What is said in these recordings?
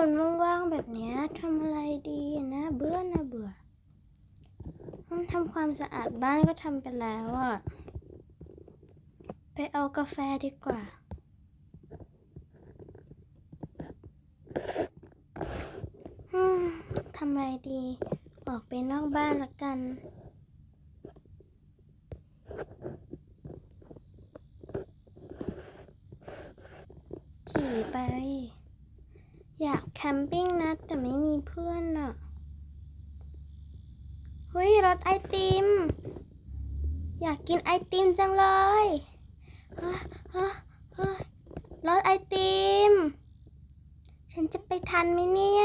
วันว่างๆแบบนี้ทำอะไรดีนะเบื่อนะเบื่อห้องทำความสะอาดบ้านก็ทำไปแล้วอะไปเอากาแฟดีกว่า ทำอะไรดี ออกไปนอกบ้านละกันขี่ไป อยากแคมปิ้งนะแต่ไม่มีเพื่อนอะเฮ้ยรถไอติม อยากกินไอติมจังเลยเฮ้ยเฮ้ยเฮ้ยรถไอติม ฉันจะไปทันไหมเนี่ย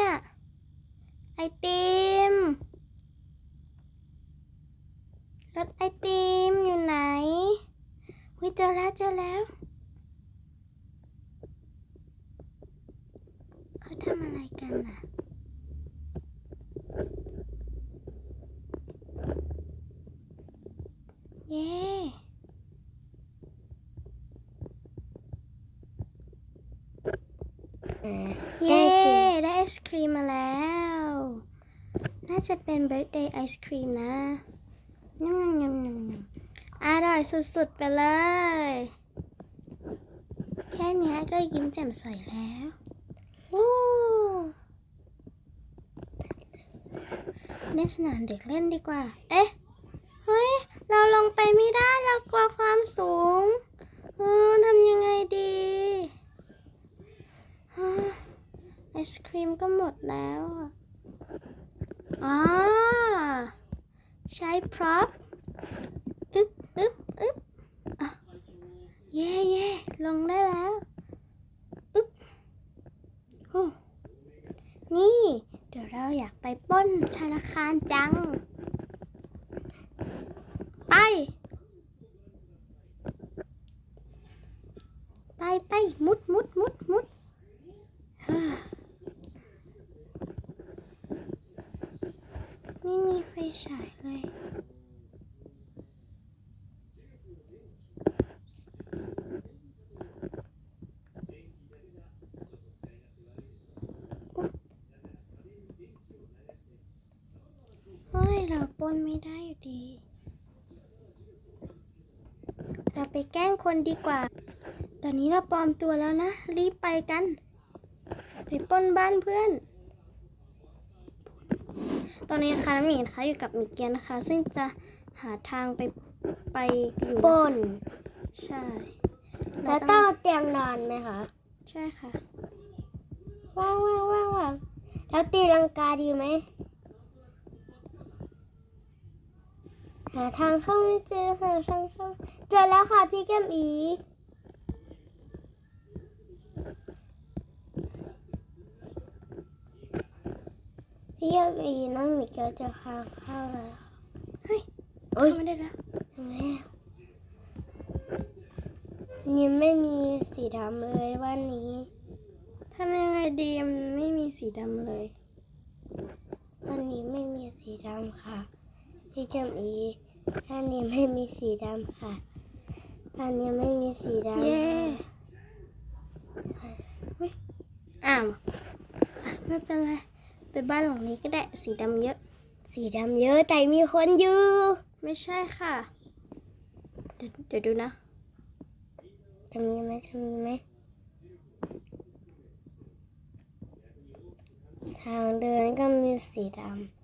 ไอติม รถไอติมอยู่ไหนเฮ้ยเจอแล้วเจอแล้ว เขาทำอะไรกันน่ะเย้เย้ได้ไอศครีมมาแล้ว น่าจะเป็นเบิร์ d เดย์ไอศครีมนะยำยำยำยำยำอร่อยสุดๆไปเลย แค่เนี้ยก็ยิ้มแจ่มใสแล้วโอ้ เล่นสนามเด็กเล่นดีกว่า เอ๊ะ เฮ้ย เราลงไปไม่ได้ เรากลัวความสูง เออทำยังไงดีไอศครีมก็หมดแล้วอะอ๋อใช้พร็อพอึ๊บอึ๊บอึ๊บอะเย่เย่ลงได้แล้ว อึ๊บโอ้นี่ เดี๋ยวเราอยากไปปล้น ธนาคารจัง ไป ไปไปมุดมุดมุดมุดไม่มีไฟฉายเลย เฮ้ย เราป ล้นไม่ได้อยู่ดี เราไปแกล้งคนดีกว่า ตอนนี้เราปลอมตัวแล้วนะ รีบไปกัน ไปปล้นบ้านเพื่อน ตอนนี้นะคะน้ำหมีนะคะอยู่กับมิเกียนนะคะ ซึ่งจะหาทางไปไปอยู่ปล้น ใช่ แล้วต้องเอาเตียงนอนไหมคะ ใช่ค่ะ ว่างว่างว่างว่างแล้วตีลังกาดีไหม หาทางเข้าไม่เจอหาทางเข้าเจอแล้วค่ะพี่แก้มอีพี่แก้มอีน้องหมีเกียวเจะทางเข้าแล้วเฮ้ยโอ้ยเข้าไม่ได้แล้วแม่ยังไม่มีสีดำเลยวันนี้ทำยังไงดีมันไม่มีสีดำเลย วันนี้ไม่มีสีดำค่ะ พี่จำอีอันนี้ไม่มีสีดำค่ะอันนี้ไม่มีสีดำเย้เฮ้ยอ้าวอะไม่เป็นไรไปบ้านหลังนี้ก็ได้สีดำเยอะ สีดำเยอะแต่มีคนอยู่ ไม่ใช่ค่ะ เดี๋ยวเดี๋ยวดูนะจะมีไหมจะมีไหมทางเดินก็มีสีดำ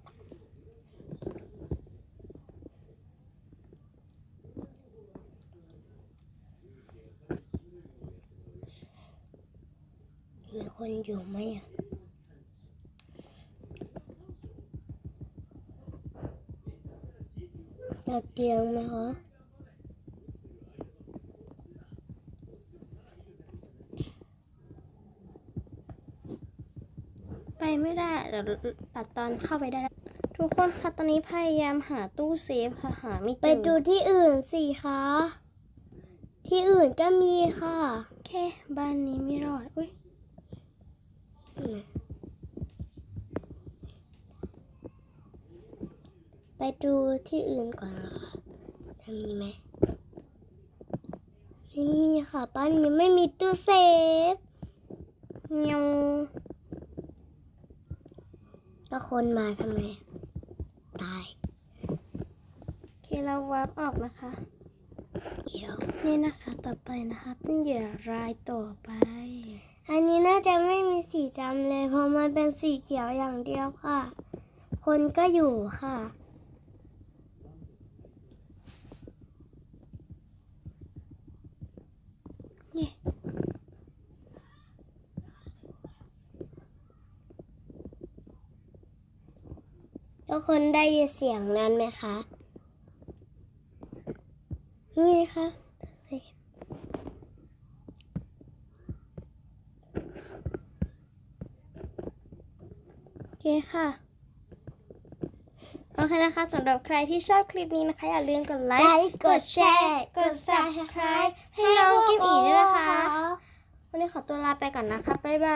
มี คนอยู่ไหมอะเอาเตียงมาเหรอไปไม่ได้เดี๋ยวตัดตอนเข้าไปได้แล้วทุกคนคะตอนนี้พยายามหาตู้เซฟค่ะหาไม่เจไปอดูที่อื่นสิคะที่อื่นก็มีค่ะโอเคบ้านนี้ไม่รอด อุ้ย ไปดูที่อื่นก่อนนะคะจะมีไหม ไม่มีค่ะบ้านนี้ไม่มีตู้เซฟเงียวก็คนมาทำไม ตายโอเคเราวาร์ปออกนะคะ เดี๋ยว นี่นะคะ ต่อไปนะคะเป็นเหยื่อรายต่อไป อันนี้น่าจะไม่มีสีดำเลย เพราะมันเป็นสีเขียวอย่างเดียวค่ะ คนก็อยู่ค่ะเย่ทุกคนได้ยินเสียงนั้นไหมคะ นี่ค่ะดูสิ โอ เคค่ะ โอเคนะคะสำหรับใครที่ชอบคลิปนี้นะคะ อย่าลืมกดไลไลค์ค์ กดแชร์ กด subscribe ให้น้องกิมอีด้วยนะคะ วันนี้ขอตัวลาไปก่อนนะคะ บ๊ายบาย